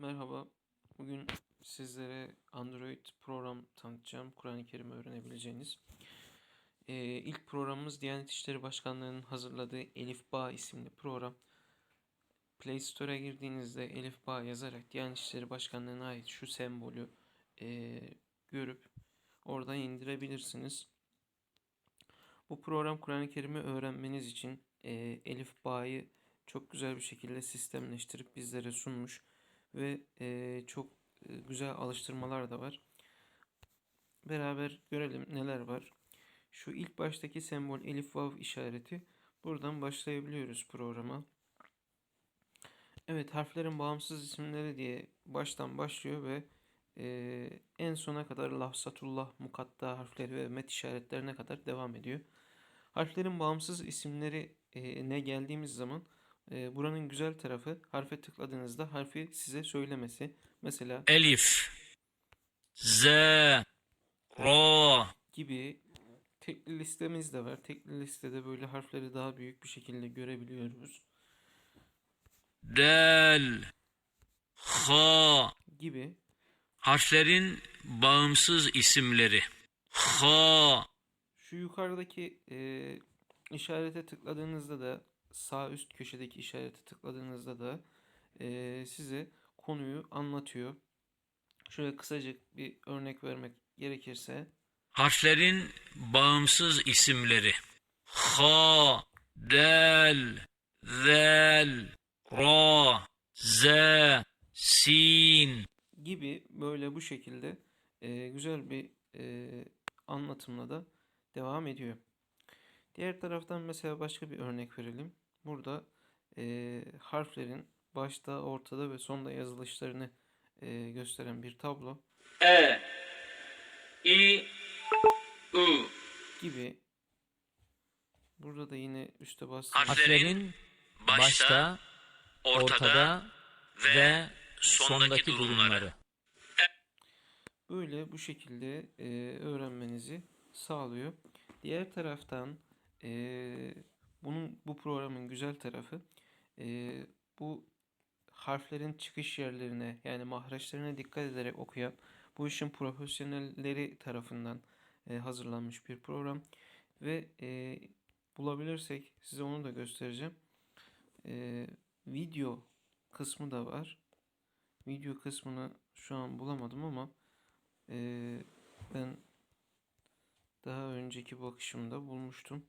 Merhaba. Bugün sizlere Android program tanıtacağım. Kur'an-ı Kerim öğrenebileceğiniz. Ee, ilk programımız Diyanet İşleri Başkanlığı'nın hazırladığı Elif Bağ isimli program. Play Store'a girdiğinizde Elif Bağ yazarak Diyanet İşleri Başkanlığı'na ait şu sembolü e, görüp oradan indirebilirsiniz. Bu program Kur'an-ı Kerim'i öğrenmeniz için e, Elif Bağ'ı çok güzel bir şekilde sistemleştirip bizlere sunmuş ve e, çok e, güzel alıştırmalar da var. Beraber görelim neler var. Şu ilk baştaki sembol elif vav işareti. Buradan başlayabiliyoruz programa. Evet harflerin bağımsız isimleri diye baştan başlıyor ve e, en sona kadar lafzatullah, mukatta harfleri ve met işaretlerine kadar devam ediyor. Harflerin bağımsız isimleri e, ne geldiğimiz zaman e, buranın güzel tarafı harfe tıkladığınızda harfi size söylemesi. Mesela Elif, Z, Ro, gibi tekli listemiz de var. Tekli listede böyle harfleri daha büyük bir şekilde görebiliyoruz. Del, Ha Gibi harflerin bağımsız isimleri. Ha, şu yukarıdaki e, işarete tıkladığınızda da sağ üst köşedeki işarete tıkladığınızda da e, size konuyu anlatıyor. Şöyle kısacık bir örnek vermek gerekirse harflerin bağımsız isimleri. Ha, Del, Zel, Ro, Z, Sin, gibi böyle bu şekilde e, güzel bir e, anlatımla da devam ediyor. Diğer taraftan mesela başka bir örnek verelim. Burada e, harflerin başta, ortada ve sonda yazılışlarını e, gösteren bir tablo E, İ, U. gibi. Burada da yine üste bastığımız Harflerin başta, ortada ve sondaki durumları. böyle bu şekilde e, öğrenmenizi sağlıyor. Diğer taraftan e, bunun bu programın güzel tarafı e, bu harflerin çıkış yerlerine yani mahreçlerine dikkat ederek okuyan bu işin profesyonelleri tarafından e, hazırlanmış bir program ve e, bulabilirsek size onu da göstereceğim. E, video kısmı da var. Video kısmını şu an bulamadım ama e, ben daha önceki bakışımda bulmuştum.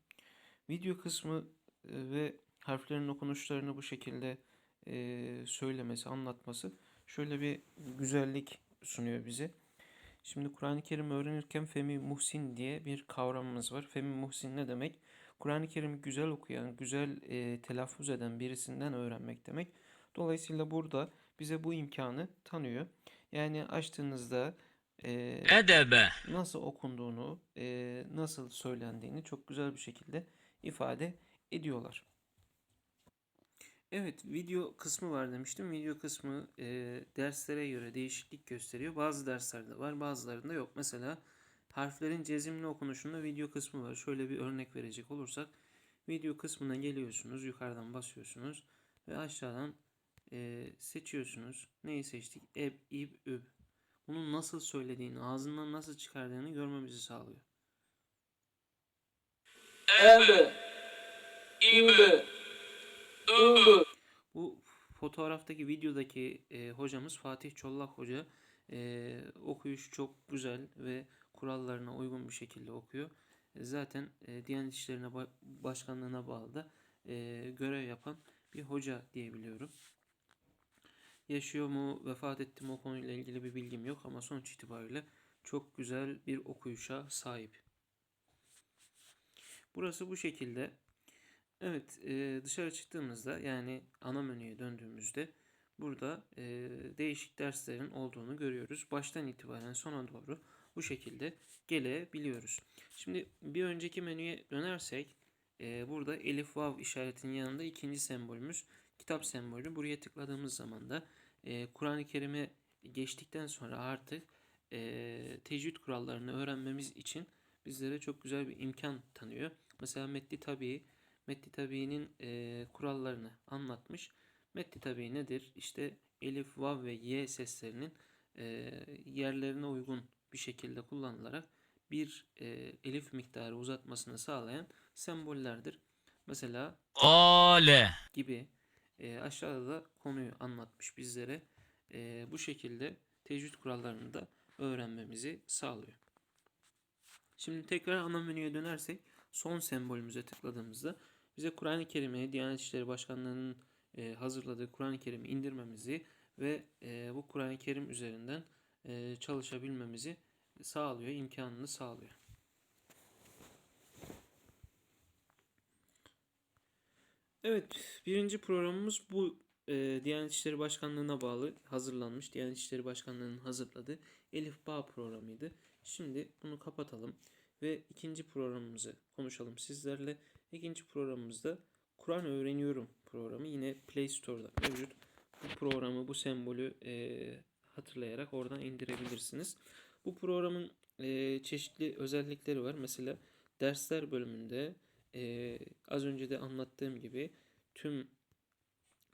Video kısmı e, ve harflerin okunuşlarını bu şekilde e, söylemesi, anlatması şöyle bir güzellik sunuyor bize. Şimdi Kur'an-ı Kerim öğrenirken Femi Muhsin diye bir kavramımız var. Femi Muhsin ne demek? Kur'an-ı Kerim'i güzel okuyan, güzel e, telaffuz eden birisinden öğrenmek demek. Dolayısıyla burada bize bu imkanı tanıyor. Yani açtığınızda e, Edebe, nasıl okunduğunu, e, nasıl söylendiğini çok güzel bir şekilde ifade ediyorlar. Evet, video kısmı var demiştim. Video kısmı e, derslere göre değişiklik gösteriyor. Bazı derslerde var, bazılarında yok. Mesela harflerin cezimli okunuşunda video kısmı var. Şöyle bir örnek verecek olursak, video kısmına geliyorsunuz, yukarıdan basıyorsunuz ve aşağıdan e, seçiyorsunuz. Neyi seçtik? Eb, ib, üb. Bunun nasıl söylediğini, ağzından nasıl çıkardığını görmemizi sağlıyor. Ebe, İbe, Übü. Bu fotoğraftaki videodaki e, hocamız Fatih Çollak Hoca e, okuyuş çok güzel ve kurallarına uygun bir şekilde okuyor. E, zaten e, Diyanet İşlerine Ba- Başkanlığına bağlı da e, görev yapan bir hoca diyebiliyorum. Yaşıyor mu, vefat etti mi o konuyla ilgili bir bilgim yok ama sonuç itibariyle çok güzel bir okuyuşa sahip. Burası bu şekilde. Evet, e, dışarı çıktığımızda yani ana menüye döndüğümüzde burada e, değişik derslerin olduğunu görüyoruz. Baştan itibaren sona doğru bu şekilde gelebiliyoruz. Şimdi bir önceki menüye dönersek e, burada elif vav işaretinin yanında ikinci sembolümüz kitap sembolü. Buraya tıkladığımız zaman da Kur'an-ı Kerim'e geçtikten sonra artık e, tecvid kurallarını öğrenmemiz için bizlere çok güzel bir imkan tanıyor. Mesela Metni Tabi Metni Tabi'nin e, kurallarını anlatmış. Metni Tabi nedir? İşte elif, vav ve y seslerinin e, yerlerine uygun bir şekilde kullanılarak bir e, elif miktarı uzatmasını sağlayan sembollerdir. Mesela Kale. gibi e, aşağıda da konuyu anlatmış bizlere. E, bu şekilde tecvid kurallarını da öğrenmemizi sağlıyor. Şimdi tekrar ana menüye dönersek son sembolümüze tıkladığımızda bize Kur'an-ı Kerim'i Diyanet İşleri Başkanlığı'nın e, hazırladığı Kur'an-ı Kerim'i indirmemizi ve e, bu Kur'an-ı Kerim üzerinden e, çalışabilmemizi sağlıyor, imkanını sağlıyor. Evet, birinci programımız bu e, Diyanet İşleri Başkanlığı'na bağlı hazırlanmış. Diyanet İşleri Başkanlığı'nın hazırladığı Elif Bağ programıydı. Şimdi bunu kapatalım ve ikinci programımızı konuşalım sizlerle. İkinci programımızda Kur'an Öğreniyorum programı yine Play Store'da mevcut. Bu programı, bu sembolü e, hatırlayarak oradan indirebilirsiniz. Bu programın e, çeşitli özellikleri var. Mesela dersler bölümünde e, az önce de anlattığım gibi tüm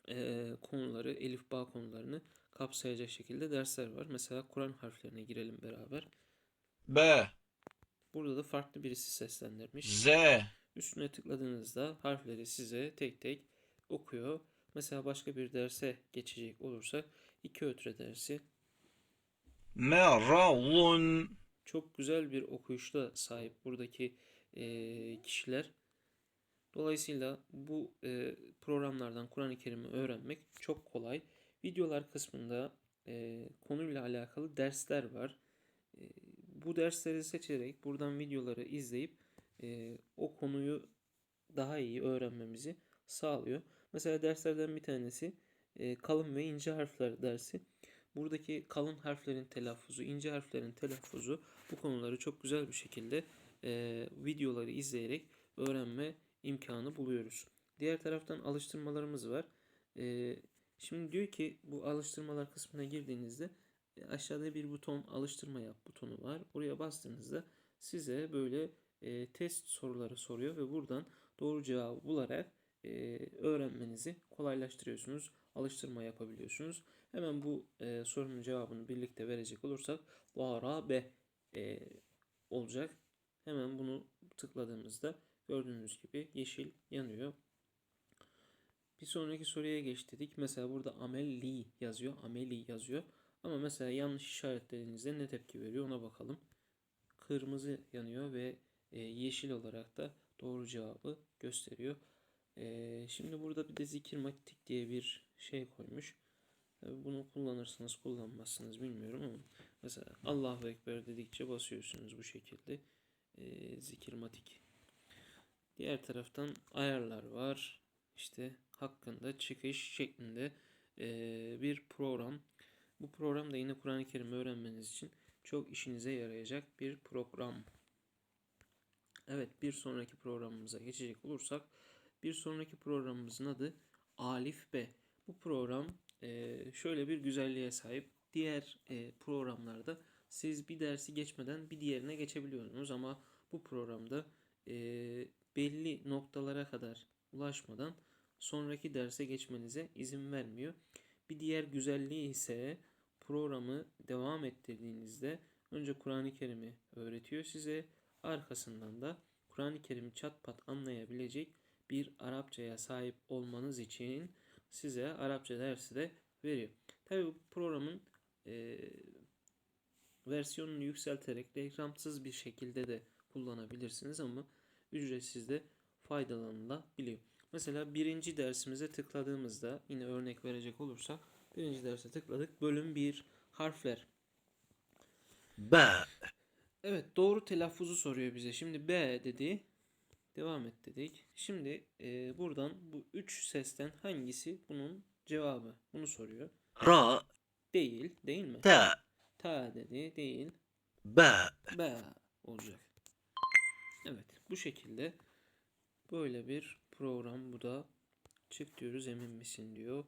e, konuları, elif bağ konularını kapsayacak şekilde dersler var. Mesela Kur'an harflerine girelim beraber. B Burada da farklı birisi seslendirmiş. Z Üstüne tıkladığınızda harfleri size tek tek okuyor. Mesela başka bir derse geçecek olursak iki ötre dersi Meralun çok güzel bir okuyuşla sahip buradaki eee, kişiler. Dolayısıyla bu eee, programlardan Kur'an-ı Kerim'i öğrenmek çok kolay. Videolar kısmında eee, konuyla alakalı dersler var. Bu dersleri seçerek buradan videoları izleyip eee, o konuyu daha iyi öğrenmemizi sağlıyor. Mesela derslerden bir tanesi eee, kalın ve ince harfler dersi. Buradaki kalın harflerin telaffuzu, ince harflerin telaffuzu bu konuları çok güzel bir şekilde eee, videoları izleyerek öğrenme imkanı buluyoruz. Diğer taraftan alıştırmalarımız var. Eee, şimdi diyor ki bu alıştırmalar kısmına girdiğinizde e, aşağıda bir buton alıştırma yap butonu var. Oraya bastığınızda size böyle e, test soruları soruyor ve buradan doğru cevabı bularak e, öğrenmenizi kolaylaştırıyorsunuz. Alıştırma yapabiliyorsunuz. Hemen bu e, sorunun cevabını birlikte verecek olursak Vara B e, olacak. Hemen bunu tıkladığımızda gördüğünüz gibi yeşil yanıyor. Bir sonraki soruya geç dedik. Mesela burada ameli yazıyor. Ameli yazıyor. Ama mesela yanlış işaretlediğinizde ne tepki veriyor ona bakalım. Kırmızı yanıyor ve e, yeşil olarak da doğru cevabı gösteriyor. E, şimdi burada bir de zikir matik diye bir şey koymuş. Tabii bunu kullanırsınız kullanmazsınız bilmiyorum ama mesela Allahu Ekber dedikçe basıyorsunuz bu şekilde e, zikirmatik. Diğer taraftan ayarlar var. İşte hakkında çıkış şeklinde e, bir program. Bu program da yine Kur'an-ı Kerim öğrenmeniz için çok işinize yarayacak bir program. Evet bir sonraki programımıza geçecek olursak bir sonraki programımızın adı Alif B. Bu program e, şöyle bir güzelliğe sahip. Diğer e, programlarda siz bir dersi geçmeden bir diğerine geçebiliyorsunuz ama bu programda e, belli noktalara kadar ulaşmadan sonraki derse geçmenize izin vermiyor. Bir diğer güzelliği ise programı devam ettirdiğinizde önce Kur'an-ı Kerim'i öğretiyor size. Arkasından da Kur'an-ı Kerim'i çat pat anlayabilecek bir Arapçaya sahip olmanız için size Arapça dersi de veriyor. Tabi bu programın e, versiyonunu yükselterek reklamsız bir şekilde de kullanabilirsiniz ama ücretsiz de faydalanılabiliyor. Mesela birinci dersimize tıkladığımızda yine örnek verecek olursak birinci derse tıkladık. Bölüm 1 harfler. B Evet doğru telaffuzu soruyor bize. Şimdi B dedi. Devam et dedik. Şimdi e, buradan bu üç sesten hangisi bunun cevabı? Bunu soruyor. Ra Değil. Değil mi? Ta Ta dedi. Değil. B B olacak. Evet. Bu şekilde böyle bir program bu da çık diyoruz emin misin diyor.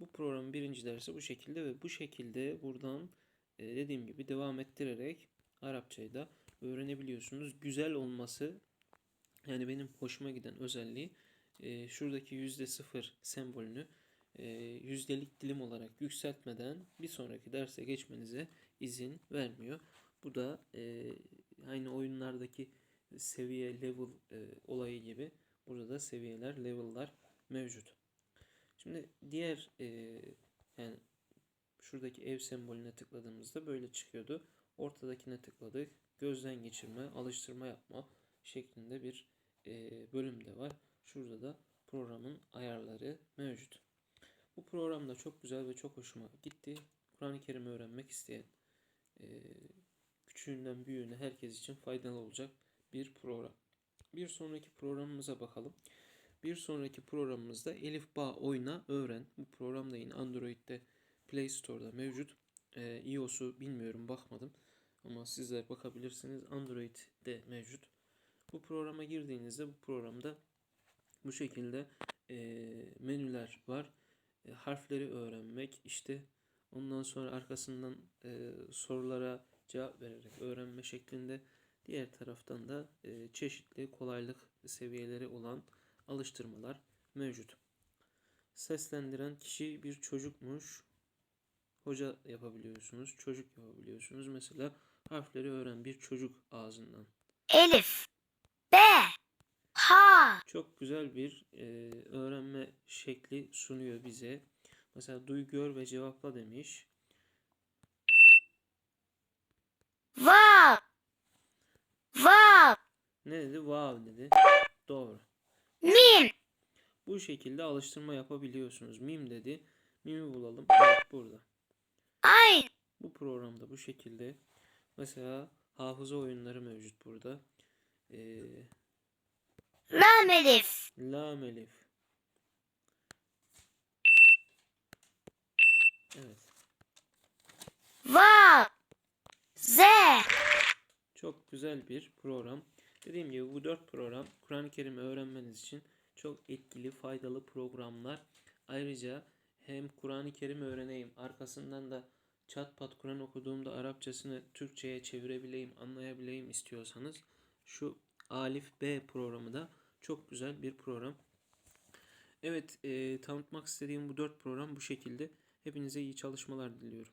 Bu programın birinci dersi bu şekilde ve bu şekilde buradan e, dediğim gibi devam ettirerek Arapçayı da öğrenebiliyorsunuz. Güzel olması yani benim hoşuma giden özelliği e, şuradaki yüzde sıfır sembolünü e, yüzdelik dilim olarak yükseltmeden bir sonraki derse geçmenize izin vermiyor. Bu da e, aynı oyunlardaki seviye level olayı gibi burada da seviyeler level'lar mevcut. Şimdi diğer e, yani şuradaki ev sembolüne tıkladığımızda böyle çıkıyordu. Ortadakine tıkladık. Gözden geçirme, alıştırma yapma şeklinde bir e, bölüm de var. Şurada da programın ayarları mevcut. Bu program da çok güzel ve çok hoşuma gitti. Kur'an-ı Kerim öğrenmek isteyen e, küçüğünden büyüğüne herkes için faydalı olacak bir program. Bir sonraki programımıza bakalım. Bir sonraki programımızda Elif Bağ Oyna Öğren. Bu program da yine Android'de Play Store'da mevcut. Ee, iOS'u bilmiyorum bakmadım. Ama sizler bakabilirsiniz. Android'de mevcut. Bu programa girdiğinizde bu programda bu şekilde e, menüler var. E, harfleri öğrenmek işte ondan sonra arkasından e, sorulara cevap vererek öğrenme şeklinde diğer taraftan da e, çeşitli kolaylık seviyeleri olan alıştırmalar mevcut. Seslendiren kişi bir çocukmuş. Hoca yapabiliyorsunuz, çocuk yapabiliyorsunuz. Mesela harfleri öğren bir çocuk ağzından. Elif, B, H, Çok güzel bir e, öğrenme şekli sunuyor bize. Mesela duy, gör ve cevapla demiş. Vav, Ne dedi? Wow dedi. Doğru. Mim, Bu şekilde alıştırma yapabiliyorsunuz. Mim dedi. Mimi bulalım. Evet burada. Ayn, Bu programda bu şekilde. Mesela hafıza oyunları mevcut burada. Ee, Lam Elif, Lam Elif. Evet. Vav, Z, Çok güzel bir program. Dediğim gibi bu dört program Kur'an-ı Kerim'i öğrenmeniz için çok etkili, faydalı programlar. Ayrıca hem Kur'an-ı Kerim'i öğreneyim, arkasından da çat pat Kur'an okuduğumda Arapçasını Türkçe'ye çevirebileyim, anlayabileyim istiyorsanız şu Alif B programı da çok güzel bir program. Evet, e, tanıtmak istediğim bu dört program bu şekilde. Hepinize iyi çalışmalar diliyorum.